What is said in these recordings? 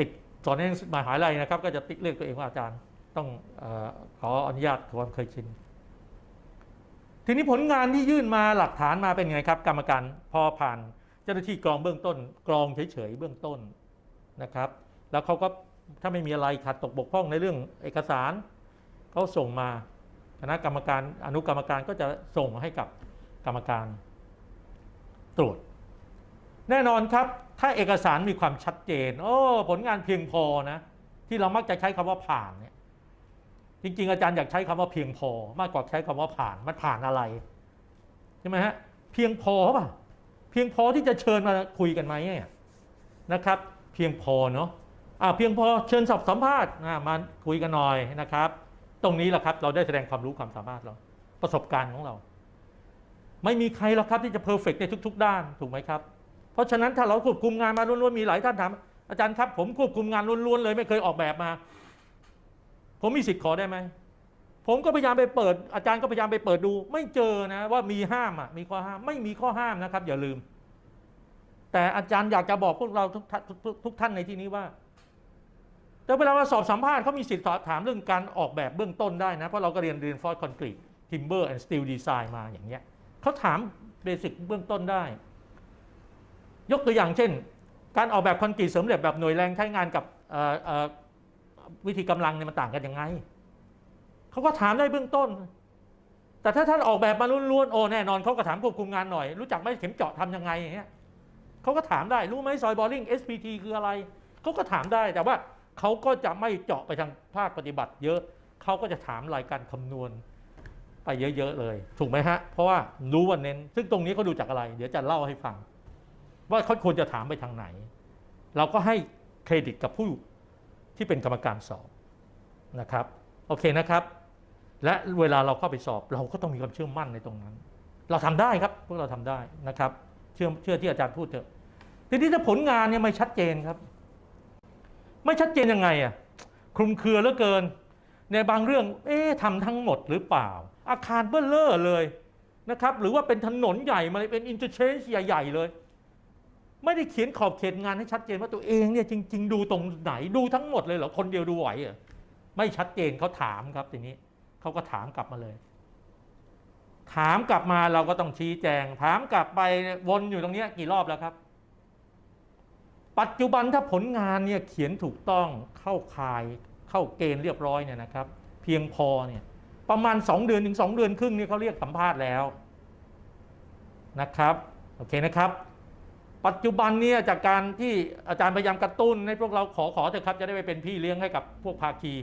ติดสอนในมหาลัยนะครับ ก็จะติดเรียกตัวเองว่าอาจารย์ ต้องอขออนุญาตความเคยชินทีนี้ผลงานที่ยื่นมาหลักฐานมาเป็นไงครับ กรรมการพอผ่าน เจ้าหน้าที่กรองเบื้องต้น กรองเฉยๆเบื้องต้นนะครับ แล้วเขาก็ถ้าไม่มีอะไรขัดตกบกพร่องในเรื่องเอกสารเขาส่งมาคณะกรรมการอนุกรรมการก็จะส่งให้กับกรรมการตรวจ แน่นอนครับ ถ้าเอกสารมีความชัดเจน โอ้ผลงานเพียงพอนะ ที่เรามักจะใช้คำว่าผ่านเนี่ยจริง ๆ อาจารย์อยากใช้คำว่าเพียงพอ มากกว่าใช้คำว่าผ่านมันผ่านอะไรใช่ไหมฮะเพียงพอป่ะเพียงพอที่จะเชิญมาคุยกันไหมเนี่ยนะครับ เพียงพอเนาะอ่าเพียงพอเชิญสอบสัมภาษณ์มาคุยกันหน่อยนะครับ ตรงนี้แหละครับ เราได้แสดงความรู้ความสามารถเราประสบการณ์ของเรา ไม่มีใครหรอกครับที่จะเพอร์เฟกในทุก ๆ ด้านถูกไหมครับ เพราะฉะนั้นถ้าเราควบคุมงานมาล้วนๆมีหลายท่านถามอาจารย์ครับ ผมควบคุมงานล้วนๆเลยไม่เคยออกแบบมา ผมมีสิทธิ์ขอได้ไหมผมก็พยายามไปเปิด อาจารย์ก็พยายามไปเปิดดู ไม่เจอนะว่ามีห้ามอะมีข้อห้ามไม่มีข้อห้ามนะครับ อย่าลืม แต่อาจารย์อยากจะบอกพวกเราทุกท่านทุกทุกท่านในที่นี้ว่า แต่เวลามาสอบสัมภาษณ์เขามีสิทธิ์สอบถามเรื่องการออกแบบเบื้องต้นได้นะ เพราะเราก็เรียนเรียนฟอร์ดคอนกรีตทิมเบอร์แอนด์สตีลดีไซน์มาอย่างเงี้ยเขาถามเบสิกเบื้องต้นได้ ยกตัวอย่างเช่น การออกแบบคอนกรีตเสริมเหล็กแบบหน่วยแรงใช้งานกับวิธีกำลังเนี่ยมันต่างกันยังไงเขาก็ถามได้เบื้องต้น แต่ถ้าท่านออกแบบมาล้วนๆโอ้แน่นอนเขาก็ถามควบคุมงานหน่อย รู้จักไหมเข็มเจาะทำยังไงอย่างเงี้ยเขาก็ถามได้รู้ไหมซอยบอลลิง SPT คืออะไรเขาก็ถามได้แต่ว่าเขาก็จะไม่เจาะไปทางภาคปฏิบัติ เยอะเขาก็จะถามรายการคำนวณไปเยอะๆเลย ถูกไหมฮะ เพราะว่ารู้ว่าเน้น ซึ่งตรงนี้เขาดูจากอะไร เดี๋ยวจะเล่าให้ฟัง ว่าเขาควรจะถามไปทางไหน เราก็ให้เครดิตกับผู้ที่เป็นกรรมการสอบนะครับโอเคนะครับ และเวลาเราเข้าไปสอบ เราก็ต้องมีความเชื่อมั่นในตรงนั้น เราทำได้ครับพวกเราทำได้นะครับ เชื่อเชื่อที่อาจารย์พูดเถอะทีนี้ถ้าผลงานเนี่ยไม่ชัดเจนครับ ไม่ชัดเจนยังไงอะคลุมเครือเหลือเกิน ในบางเรื่อง เอ๊ะทำทั้งหมดหรือเปล่า อาคารเบ้อเร่อเลยนะครับ หรือว่าเป็นถนนใหญ่มาเลยเป็นอินเตอร์เชนจ์ใหญ่ ๆ เลย ไม่ได้เขียนขอบเขตงานให้ชัดเจนว่าตัวเองเนี่ยจริง ๆ ดูตรงไหนดูทั้งหมดเลยเหรอคนเดียวดูไหวเหรอไม่ชัดเจนเขาถามครับทีนี้เขาก็ถามกลับมาเลย ถามกลับมาเราก็ต้องชี้แจง ถามกลับไปวนอยู่ตรงนี้กี่รอบแล้วครับ ปัจจุบันถ้าผลงานเนี่ยเขียนถูกต้องเข้าข่ายเข้าเกณฑ์เรียบร้อยเนี่ยนะครับ เพียงพอเนี่ยประมาณ 2 เดือนถึง 2 เดือนครึ่งเนี่ยเขาเรียกสัมภาษณ์แล้วนะครับ โอเคนะครับ ปัจจุบันเนี่ยจากการที่อาจารย์พยายามกระตุ้นให้พวกเราขอขอเถอะครับจะได้ไปเป็นพี่เลี้ยงให้กับพวกภาคี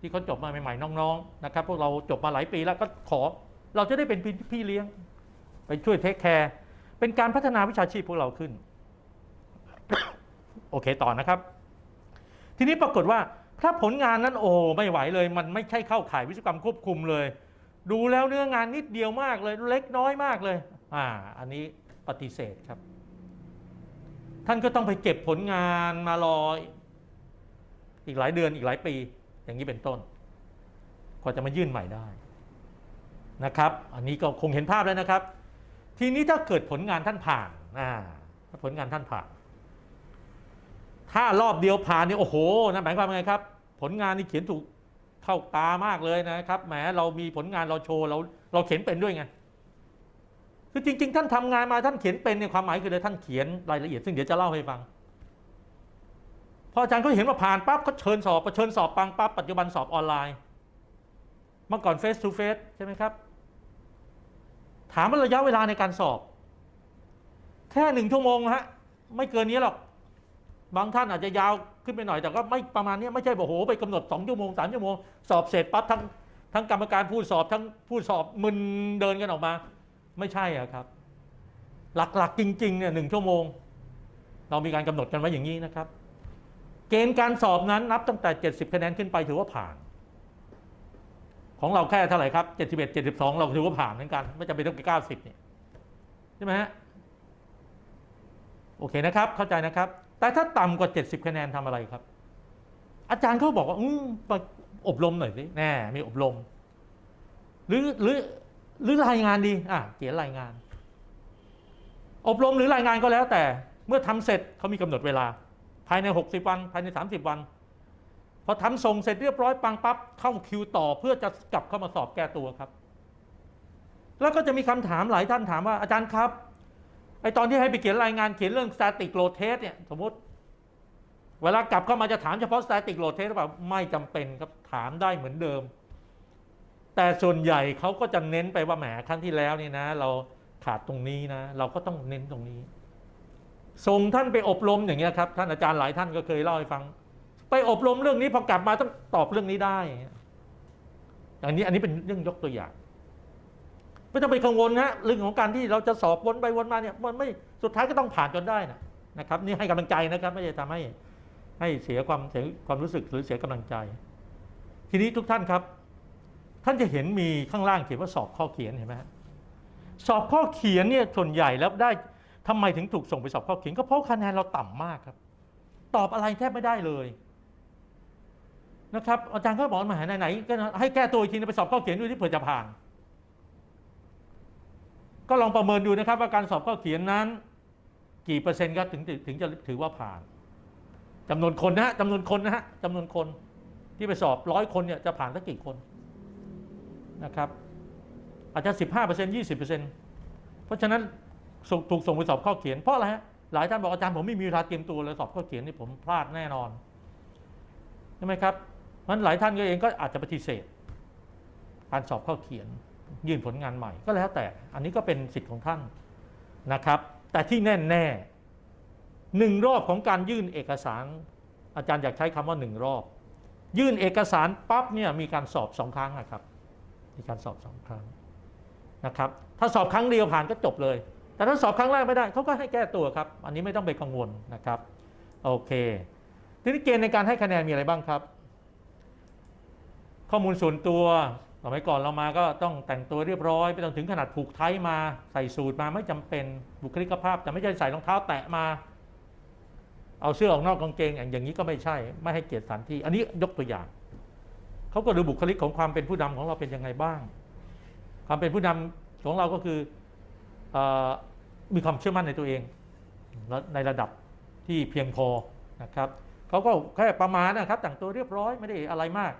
ที่เขาจบมาใหม่ๆน้องๆนะครับพวกเราจบมาหลายปีแล้วก็ขอ เราจะได้เป็นพี่พี่เลี้ยง ไปช่วยเทคแคร์เป็นการพัฒนาวิชาชีพพวกเราขึ้น โอเคต่อนะครับ ทีนี้ปรากฏว่าถ้าผลงานนั้นโอ้ไม่ไหวเลย มันไม่ใช่เข้าข่ายวิศวกรรมควบคุมเลย ดูแล้วเนื้องานนิดเดียวมากเลย เล็กน้อยมากเลย อ่า อันนี้ปฏิเสธครับ ท่านก็ต้องไปเก็บผลงานมารออีกหลายเดือนอีกหลายปี อย่างนี้เป็นต้นกว่าจะมายื่นใหม่ได้นะครับ อันนี้ก็คงเห็นภาพแล้วนะครับ ทีนี้ถ้าเกิดผลงานท่านผ่านอ่าถ้าผลงานท่านผ่าน ถ้ารอบเดียวผ่านนี่โอ้โหนั่นหมายความว่าไงครับ ผลงานนี่เขียนถูกเข้าตามากเลยนะครับแหมเรามีผลงานเราโชว์เราเราเขียนเป็นด้วยไง คือจริง ๆ ท่านทำงานมาท่านเขียนเป็นเนี่ยความหมายคืออะไรท่านเขียนรายละเอียดซึ่งเดี๋ยวจะเล่าให้ฟังพออาจารย์เขาเห็นว่าผ่านปั๊บเขาเชิญสอบพอเชิญสอบปังปั๊บปัจจุบันสอบออนไลน์ เมื่อก่อนเฟส to เฟสใช่ไหมครับ ถามว่าระยะเวลาในการสอบ แค่หนึ่งชั่วโมงฮะไม่เกินนี้หรอก บางท่านอาจจะยาวขึ้นไปหน่อยแต่ก็ไม่ประมาณนี้ไม่ใช่บอกโอ้โหไปกำหนด2ชั่วโมง3ชั่วโมงสอบเสร็จปั๊บทั้งทั้งกรรมการผู้สอบทั้งผู้สอบมึนเดินกันออกมา ไม่ใช่อะครับ หลักๆจริงๆเนี่ยหนึ่งชั่วโมง เรามีการกำหนดกันไว้อย่างนี้นะครับ เกณฑ์การสอบนั้นนับตั้งแต่ 70คะแนนขึ้นไปถือว่าผ่าน ของเราแค่เท่าไหร่ครับ 71 72 เราถือว่าผ่านเหมือนกัน ไม่จำเป็นต้องไป90เนี่ยใช่ไหมฮะโอเคนะครับ เข้าใจนะครับ แต่ถ้าต่ำกว่า 70 คะแนนทำอะไรครับ อาจารย์เขาบอกว่า อืมไปอบรมหน่อยสิแน่มีอบรม หรือหรือ หรือรายงานดีอะเขียนรายงาน อบรมหรือรายงานก็แล้วแต่ เมื่อทำเสร็จเขามีกำหนดเวลา ภายใน 60 วัน ภายใน 30 วัน พอทำส่งเสร็จเรียบร้อยปังปั๊บเข้าคิวต่อเพื่อจะกลับเข้ามาสอบแก้ตัวครับ แล้วก็จะมีคำถามหลายท่านถามว่าอาจารย์ครับไอตอนที่ให้ไปเขียนรายงานเขียนเรื่อง static load test เนี่ยสมมติ เวลากลับเข้ามาจะถามเฉพาะ static load test หรือเปล่าไม่จำเป็นครับถามได้เหมือนเดิม แต่ส่วนใหญ่เขาก็จะเน้นไปว่าแหมครั้งที่แล้วนี่นะ เราขาดตรงนี้นะ เราก็ต้องเน้นตรงนี้ ส่งท่านไปอบรมอย่างเงี้ยครับ ท่านอาจารย์หลายท่านก็เคยเล่าให้ฟัง ไปอบรมเรื่องนี้พอกลับมาต้องตอบเรื่องนี้ได้อย่างนี้อันนี้เป็นเรื่องยกตัวอย่างไม่ต้องไปกังวลนะเรื่องของการที่เราจะสอบวนไปวนมาเนี่ยมันไม่สุดท้ายก็ต้องผ่านจนได้นะนะครับ นี่ให้กำลังใจนะครับ ไม่ได้ทำให้ให้เสียความเสียความรู้สึกหรือเสียกำลังใจ ทีนี้ทุกท่านครับ ท่านจะเห็นมีข้างล่างเขียนว่าสอบข้อเขียนเห็นไหมสอบข้อเขียนเนี่ยส่วนใหญ่แล้วได้ทำไมถึงถูกส่งไปสอบข้อเขียน ก็เพราะคะแนนเราต่ำมากครับ ตอบอะไรแทบไม่ได้เลยนะครับอาจารย์ก็บอกมาหาไหนๆก็ให้แก้ตัวอีกทีนึงไปสอบข้อเขียนดูที่เผื่อจะผ่าน ก็ลองประเมินดูนะครับ ว่าการสอบข้อเขียนนั้น กี่เปอร์เซ็นต์ครับถึงถึงจะถือว่าผ่านจำนวนคนนะฮะจำนวนคนนะฮะจำนวนคนที่ไปสอบร้อยคนเนี่ยจะผ่านสักกี่คน นะครับ อาจจะสิบห้าเปอร์เซ็นต์ยี่สิบเปอร์เซ็นต์เพราะฉะนั้นถูกส่งไปสอบข้อเขียนเพราะอะไรฮะหลายท่านบอกอาจารย์ผมไม่มีเวลาเตรียมตัวเลยสอบข้อเขียนนี่ผมพลาดแน่นอนใช่ไหมครับมันหลายท่านก็เองก็อาจจะปฏิเสธ การสอบข้อเขียน ยื่นผลงานใหม่ก็แล้วแต่ อันนี้ก็เป็นสิทธิ์ของท่านนะครับ แต่ที่แน่แน่ๆหนึ่งรอบของการยื่นเอกสาร อาจารย์อยากใช้คำว่าหนึ่งรอบ ยื่นเอกสารปั๊บเนี่ยมีการสอบสองครั้งนะครับ มีการสอบสองครั้งนะครับ ถ้าสอบครั้งเดียวผ่านก็จบเลย แต่ถ้าสอบครั้งแรกไม่ได้เขาก็ให้แก้ตัวครับ อันนี้ไม่ต้องไปกังวลนะครับ โอเค ทีนี้เกณฑ์ในการให้คะแนนมีอะไรบ้างครับ ข้อมูลส่วนตัวสมัยก่อนเรามาก็ต้องแต่งตัวเรียบร้อยไม่ต้องถึงขนาดผูกไทยมาใส่สูทมาไม่จำเป็นบุคลิกภาพ แต่ไม่ใช่ใส่รองเท้าแตะมา เอาเสื้อออกนอกกางเกงอย่างนี้ก็ไม่ใช่ ไม่ให้เกียรติสถานที่ อันนี้ยกตัวอย่าง เขาก็ดูบุคลิกของความเป็นผู้นำของเราเป็นยังไงบ้าง ความเป็นผู้นำของเราก็คืออมีความเชื่อมั่นในตัวเองและในระดับที่เพียงพอนะครับเขาก็แค่ประมาณนะครับแต่งตัวเรียบร้อยไม่ได้อะไรมาก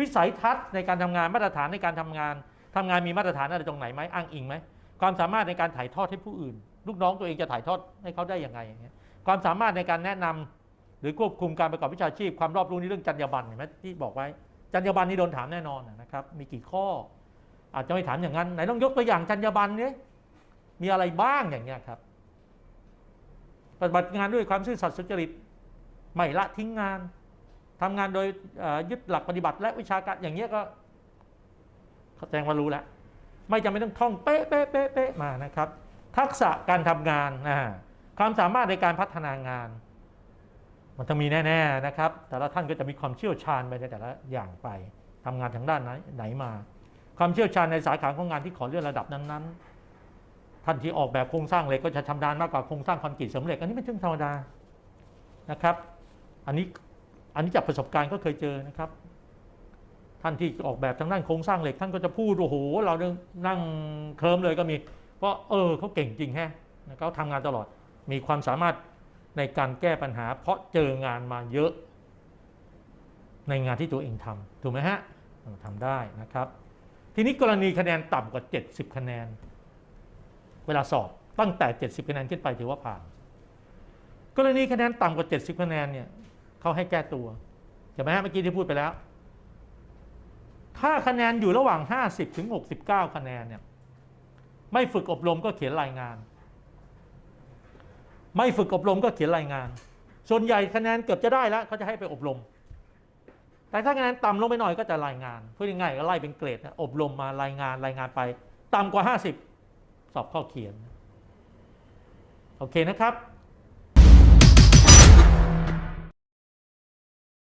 วิสัยทัศน์ในการทำงานมาตรฐานในการทำงานทำงานมีมาตรฐานอะไรตรงไหนไหมอ้างอิงไหมความสามารถในการถ่ายทอดให้ผู้อื่น ลูกน้องตัวเองจะถ่ายทอดให้เขาได้ยังไงอย่างเงี้ยความสามารถในการแนะนำหรือควบคุมการประกอบวิชาชีพความรอบรู้ในเรื่องจรรยาบรรณเห็นไหมที่บอกไว้ จรรยาบรรณนี่โดนถามแน่นอนนะครับ มีกี่ข้อ อาจจะไม่ถามอย่างนั้นไหนต้องยกตัวอย่างจรรยาบรรณเนี่ยมีอะไรบ้างอย่างเงี้ยครับปฏิบัติงานด้วยความซื่อสัตย์สุจริตไม่ละทิ้งงานทำงานโดยยึดหลักปฏิบัติและวิชาการอย่างเงี้ยก็แสดงว่ารู้แล้วไม่จำเป็นต้องท่องเป๊ะเป๊ะเป๊ะเป๊ะมานะครับ ทักษะการทำงานนะความสามารถในการพัฒนางาน มันต้องมีแน่ๆนะครับ แต่ละท่านก็จะมีความเชี่ยวชาญไปในแต่ละอย่างไปทำงานทางด้านไหนไหนมา ความเชี่ยวชาญในสาขาของงานที่ขอเลื่อนระดับนั้นๆ ท่านที่ออกแบบโครงสร้างเหล็กก็จะชำนาญมากกว่าโครงสร้างคอนกรีตเสริมเหล็ก อันนี้เป็นเรื่องธรรมดานะครับ อันนี้อันนี้จากประสบการณ์ก็เคยเจอนะครับ ท่านที่ออกแบบทางด้านโครงสร้างเหล็ก ท่านก็จะพูดโอ้โหเราเนี่ยนั่งเคลิมเลยก็มีเพราะเออเขาเก่งจริงแฮะเขาทำงานตลอดมีความสามารถ ในการแก้ปัญหา เพราะเจองานมาเยอะในงานที่ตัวเองทำถูกไหมฮะทำได้นะครับ ทีนี้กรณีคะแนนต่ำกว่า 70 คะแนน เวลาสอบตั้งแต่ 70 คะแนนขึ้นไปถือว่าผ่าน กรณีคะแนนต่ำกว่า 70 คะแนนเนี่ยเขาให้แก้ตัวใช่ไหมฮะเมื่อกี้ที่พูดไปแล้ว ถ้าคะแนนอยู่ระหว่าง 50 ถึง 69 คะแนนเนี่ยไม่ฝึกอบรมก็เขียนรายงาน ไม่ฝึกอบรมก็เขียนรายงาน ส่วนใหญ่คะแนนเกือบจะได้แล้วเขาจะให้ไปอบรม แต่ถ้าคะแนนต่ำลงไปหน่อยก็จะรายงานพูดง่ายๆก็ไล่เป็นเกรดนะอบรมมารายงานรายงานไปต่ำกว่า 50 สอบข้อเขียน โอเคนะครับ